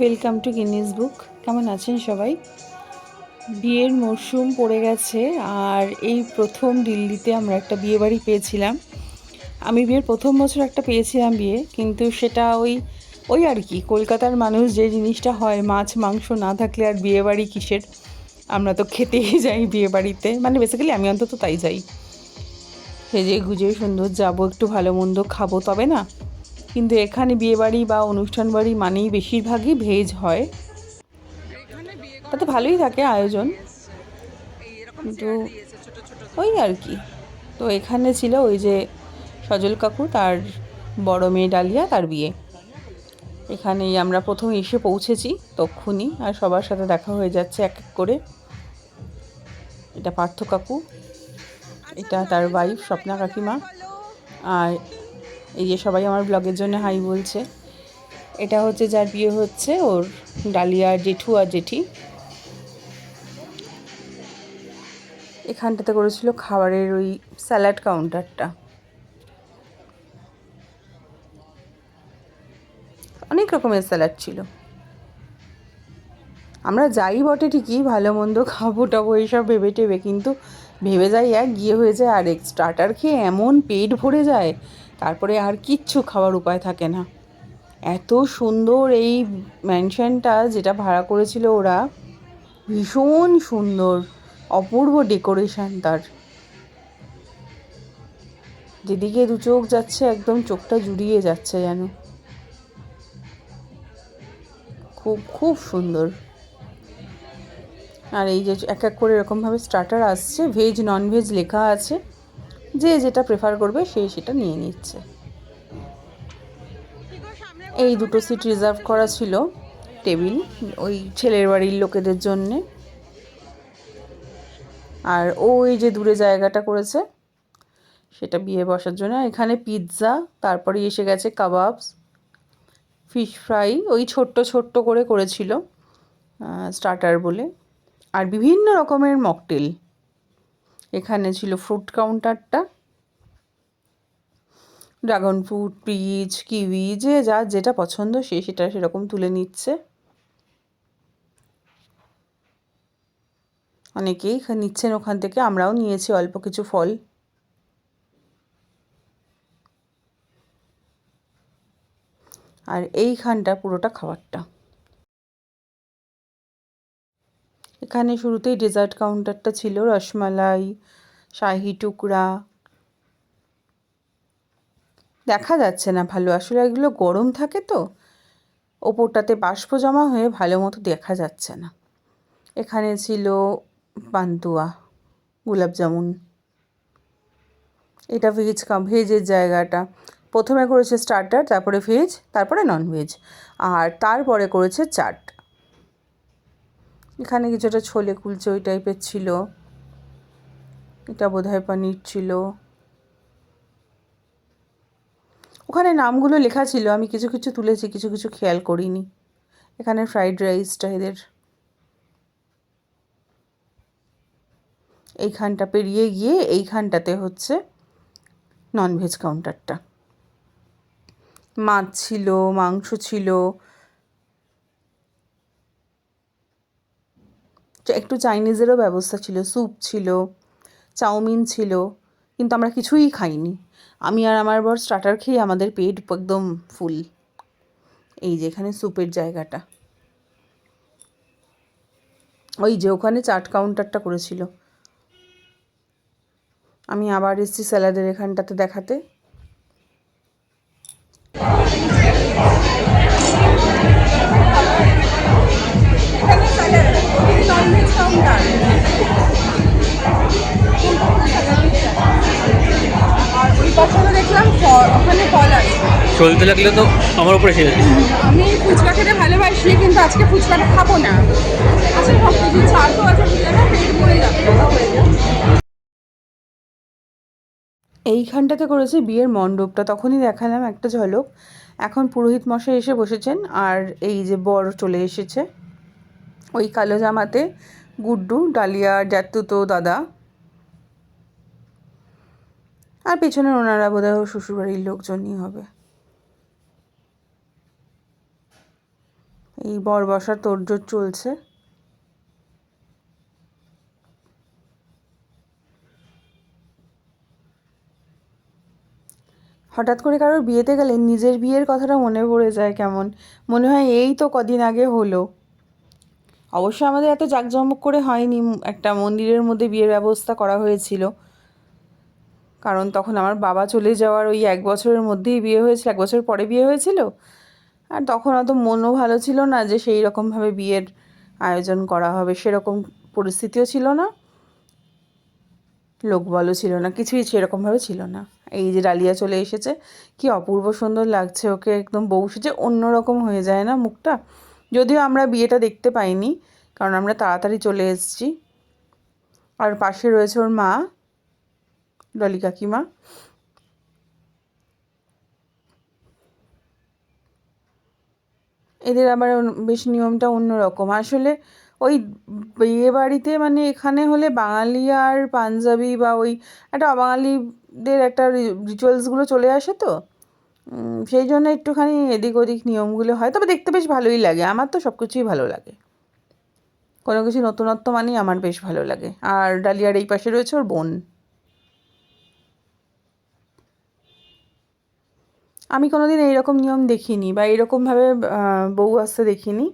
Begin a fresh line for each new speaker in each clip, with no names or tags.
Welcome to Guinness বুক কেমন আছেন সবাই? বিয়ের মরশুম পড়ে গেছে আর এই প্রথম দিল্লিতে আমরা একটা বিয়ে বাড়ি পেয়েছিলাম। আমি বিয়ের প্রথম বছর একটা পেয়েছিলাম বিয়ে, কিন্তু সেটা ওই ওই আর কি, কলকাতার মানুষ যে জিনিসটা হয়, মাছ, মাংস না থাকলে আর বিয়ে বাড়ি কিসের? আমরা তো খেতেই যাই বিয়ে বাড়িতে মানে বেসিক্যালি আমি অন্তত তাই যাই। সেজে গুজে সুন্দর যাব, একটু ভালো মন্দ খাব, তবে না কিন্তু এখানে বিয়েবাড়ি বা অনুষ্ঠান বাড়ি মানেই বেশিরভাগই ভেজ হয়। তাতে ভালোই থাকে আয়োজন। কিন্তু ওই আর কি। তো এখানে ছিল ওই যে সজল কাকু, তার বড় মেয়ে ডালিয়া, তার বিয়ে। এখানেই আমরা প্রথম এসে পৌঁছেছি তক্ষুনি, আর সবার সাথে দেখা হয়ে যাচ্ছে এক এক করে। এটা পার্থ কাকু, এটা তার ওয়াইফ স্বপ্না কাকিমা, আর এই যে সবাই আমার ব্লগের জন্য হাই বলছে। এটা হচ্ছে যার বিয়ে হচ্ছে, ওর ডালিয়া জেঠু আর জেঠি। এখানটাতে করেছিল খাবারের ওই স্যালাড কাউন্টারটা অনেক রকমের স্যালাড ছিল। আমরা যাই বটে ঠিকই, ভালো মন্দ খাব টাবো এইসব ভেবে টেবে, কিন্তু ভেবে যাই এক, গিয়ে হয়ে যায় আর এক স্টার্টার খেয়ে এমন পেট ভরে যায় তারপরে আর কিচ্ছু খাওয়ার উপায় থাকে না। এত সুন্দর এই ম্যানশনটা যেটা ভাড়া করেছিল ওরা, ভীষণ সুন্দর, অপূর্ব ডেকোরেশন তার। যেদিকে দু চোখ যাচ্ছে, একদম চোখটা জুড়িয়ে যাচ্ছে যেন। খুব খুব সুন্দর। আর এই যে এক এক করে এরকমভাবে স্টার্টার আসছে ভেজ নন ভেজ লেখা আছে। যে যেটা প্রেফার করবে সে সেটা নিয়ে নিচ্ছে। এই দুটো সিট রিজার্ভ করা ছিল টেবিল ওই ছেলের বাড়ির লোকেদের জন্যে। আর ওই যে দূরে জায়গাটা করেছে, সেটা বিয়ে বসার জন্য। এখানে পিৎজা তারপরে এসে গেছে কাবাবস ফিশ ফ্রাই ওই ছোট্ট ছোট্ট করে করেছিল স্টার্টার বলে। আর বিভিন্ন রকমের মকটেল এখানে ছিল ফ্রুট কাউন্টারটা ড্রাগন ফ্রুট পিচ কিউই যে যা, যেটা পছন্দ সে, সেটা সেরকম তুলে নিচ্ছে। অনেকেই নিচ্ছেন ওখান থেকে, আমরাও নিয়েছি অল্প কিছু ফল। আর এইখানটা পুরোটা খাবারটা। এখানে শুরুতেই ডেজার্ট কাউন্টারটা ছিল রসমালাই, শাহি টুকরা। দেখা যাচ্ছে না ভালো, আসলে এগুলো গরম থাকে তো। ওপরটাতে বাষ্প জমা হয়ে ভালো মতো দেখা যাচ্ছে না। এখানে ছিল পান্তুয়া জামুন। এটা ভেজ ভেজের জায়গাটা। প্রথমে করেছে স্টার্টার তারপরে ভেজ তারপরে নন ভেজ আর তারপরে করেছে চাট। এখানে কিছুটা ছোলে কুলচে ওই টাইপের ছিল। এটা বোধহয় পানির ছিল। ওখানে নামগুলো লেখা ছিল, আমি কিছু কিছু তুলেছি, কিছু কিছু খেয়াল করিনি। এখানে ফ্রাইড রাইসটা এদের। এইখানটা পেরিয়ে গিয়ে এইখানটাতে হচ্ছে ননভেজ কাউন্টারটা মাছ ছিল, মাংস ছিল একটু চাইনিজেরও ব্যবস্থা ছিল, স্যুপ ছিল, চাউমিন ছিল, কিন্তু আমরা কিছুই খাইনি। আমি আর আমার বর স্টার্টার খেয়ে আমাদের পেট একদম ফুল এই যে এখানে স্যুপের জায়গাটা। ওই যে ওখানে চাট কাউন্টারটা করেছিল। আমি আবার এসেছি স্যালাডের এখানটাতে দেখাতে। দেখলাম ওখানে ফল আছে।
চলতে লাগলে তো আমার উপরে এসে
আমি ফুচকা খেতে ভালোবাসি কিন্তু আজকে ফুচকাটা খাব না। আচ্ছা সব কিছু ছাড় তো আছে পেট ভরে যাবে এইখানটাতে করেছে বিয়ের মণ্ডপটা তখনই দেখালাম একটা ঝলক। এখন পুরোহিত মশাই এসে বসেছেন আর এই যে বর চলে এসেছে। ওই কালো জামাতে গুড্ডু ডালিয়া জাতুতো দাদা। আর পেছনে ওনারা বোধহয় শ্বশুরবাড়ির লোকজনই হবে। এই বর বসার তোড়জোড় চলছে। হঠাৎ করে কারোর বিয়েতে গেলে নিজের বিয়ের কথাটা মনে পড়ে যায় কেমন। মনে হয় এই তো কদিন আগে হলো। অবশ্য আমাদের এত জাঁকজমক করে হয়নি, একটা মন্দিরের মধ্যে বিয়ের ব্যবস্থা করা হয়েছিল। কারণ তখন আমার বাবা চলে যাওয়ার ওই এক বছরের মধ্যেই বিয়ে হয়েছিল, এক বছর পরে বিয়ে হয়েছিল। আর তখন অত মনও ভালো ছিল না যে সেই রকমভাবে বিয়ের আয়োজন করা হবে, সেরকম পরিস্থিতিও ছিল না। লোকবলও ছিল না, কিছুই সেরকমভাবে ছিল না। এই যে ডালিয়া চলে এসেছে, কি অপূর্ব সুন্দর লাগছে ওকে, একদম বউ সেজে অন্যরকম হয়ে যায় না মুখটা। যদিও আমরা বিয়েটা দেখতে পাইনি, কারণ আমরা তাড়াতাড়ি চলে এসেছি। আর পাশে রয়েছে ওর মা। ডলি কাকিমা। এদের আবার বেশ নিয়মটা অন্যরকম। আসলে ওই বিয়ে বাড়িতে মানে এখানে হলে বাঙালি আর পাঞ্জাবি বা ওই একটা অবাঙালিদের একটা রিচুয়ালসগুলো চলে আসে তো। সেই জন্য একটুখানি এদিক ওদিক নিয়মগুলো হয়। তবে দেখতে বেশ ভালোই লাগে। আমার তো সব কিছুই ভালো লাগে। কোনো কিছু নতুনত্ব মানেই আমার বেশ ভালো লাগে। আর ডালিয়ার এই পাশে রয়েছে ওর বোন। আমি কোনোদিন এইরকম নিয়ম দেখিনি বা এইরকমভাবে বউ আসতে দেখিনি।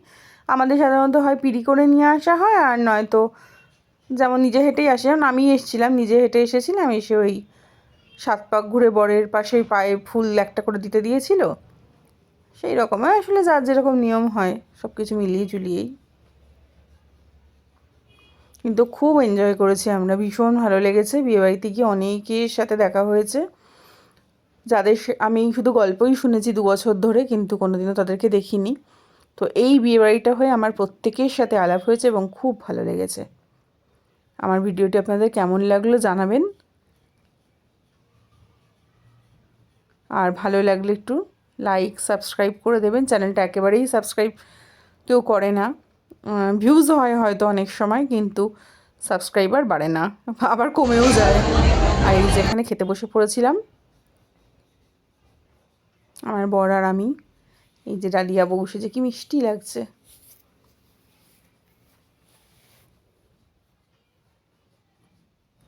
আমাদের সাধারণত হয় পিড়ি করে নিয়ে আসা হয় আর নয়তো যেমন নিজে হেঁটেই আসে। যেমন আমি এসেছিলাম, নিজে হেঁটে এসেছিলাম, এসে ওই সাত পাক ঘুরে বরের পাশে পায়ে ফুল একটা করে দিতে দিয়েছিল। সেই রকম আসলে যার যেরকম নিয়ম হয় সব কিছু মিলিয়ে জুলিয়েই কিন্তু খুব এনজয় করেছি আমরা, ভীষণ ভালো লেগেছে। বিয়েবাড়িতে গিয়ে অনেকের সাথে দেখা হয়েছে। যাদের আমি শুধু গল্পই শুনেছি দু বছর ধরে, কিন্তু কোনোদিনও তাদেরকে দেখিনি। তো এই বিয়েবাড়িটা হয়ে আমার প্রত্যেকের সাথে আলাপ হয়েছে এবং খুব ভালো লেগেছে। আমার ভিডিওটি আপনাদের কেমন লাগল জানাবেন। আর ভালো লাগলে একটু লাইক সাবস্ক্রাইব করে দেবেন। চ্যানেলটা একেবারেই সাবস্ক্রাইব কেউ করে না। ভিউজ হয় হয়তো অনেক সময়, কিন্তু সাবস্ক্রাইবার বাড়ে না। আবার কমেও যায়। আর যেখানে খেতে বসে পড়েছিলাম। আমার বর আর আমি। এই যে ডালিয়া বসে যে কি মিষ্টি লাগছে।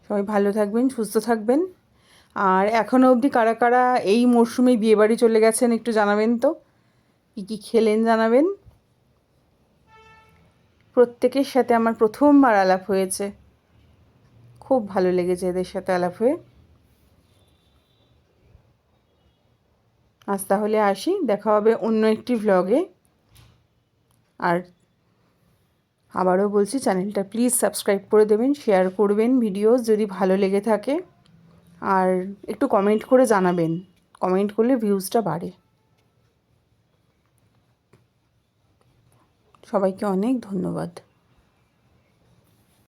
সবাই ভালো থাকবেন, সুস্থ থাকবেন। আর এখনও অবধি কারা কারা এই মরশুমে বিয়েবাড়ি চলে গেছেন একটু জানাবেন তো। কী কী খেলেন জানাবেন। প্রত্যেকের সাথে আমার প্রথমবার আলাপ হয়েছে। খুব ভালো লেগেছে এদের সাথে আলাপ হয়ে। আজ তাহলে আসি, দেখা হবে অন্য একটি ভ্লগে আর আবারও বলছি চ্যানেলটা প্লিজ সাবস্ক্রাইব করে দেবেন শেয়ার করবেন ভিডিওস যদি ভালো লেগে থাকে। আর একটু কমেন্ট করে জানাবেন কমেন্ট করলে ভিউজটা বাড়ে। সবাইকে অনেক ধন্যবাদ।